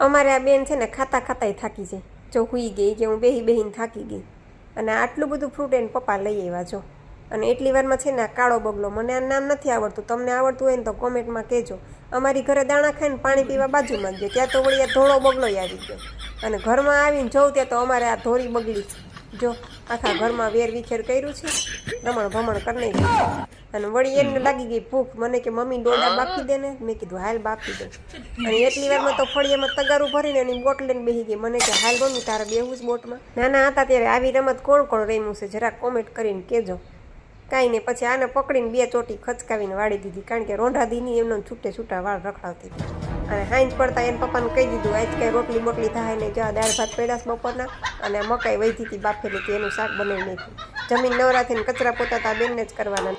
અમારે આ બેન છે ને ખાતા ખાતાય થાકી જાય જો હુઈ ગઈ કે હું બેહી બેહીને થાકી ગઈ. અને આટલું બધું ફ્રૂટ એને પપ્પા લઈ આવ્યા જો અને એટલી વારમાં છે ને આ કાળો બગલો. મને આ નામ નથી આવડતું. તમને આવડતું હોય ને તો કોમેન્ટમાં કહેજો. અમારી ઘરે દાણા ખાઈને પાણી પીવા બાજુમાં ગયો. ત્યાં તો વળી આ ધોળો બગલો આવી ગયો. અને ઘરમાં આવીને જોઉં ત્યાં તો અમારે આ ધોરી બગડી છે. જો, આખા ઘરમાં વેર વિખેર કર્યું છે. રમણ ભમણ કરી નાખ્યું અને વળી એને લાગી ગઈ ભૂખ. મને કે, મમ્મી, ડોડા બાફી દે ને? મેં કીધું, હાલ બાફી દે. અને એટલી વારમાં તો ફળિયામાં તગારું ભરીને એની બોટ લઈને બેસી ગઈ. મને કે, હાલ મમ્મી, તારે બેહું જ બોટમાં. નાના હતા ત્યારે આવી રમત કોણ કોણ રમ્યું છે? જરાક કોમેન્ટ કરીને કહેજો. કાંઈ નહીં, પછી આને પકડીને બે ચોટી ખચકાવીને વાળી દીધી, કારણ કે રોંઢાદીની એમનો છૂટે છૂટા વાળ રખડાવતી અને હાંજ પડતા એને પપ્પાને કહી દીધું, આજ કાંઈ રોટલી મોટલી થાય ને જા દાળ ભાત પડ્યા છે બપોરના. અને મકાઈ વહી હતી બાફેલી હતી એનું શાક બનાવી નાખ્યું. જમીન નવરાથીને કચરા પોતાતા બેનને જ કરવાના.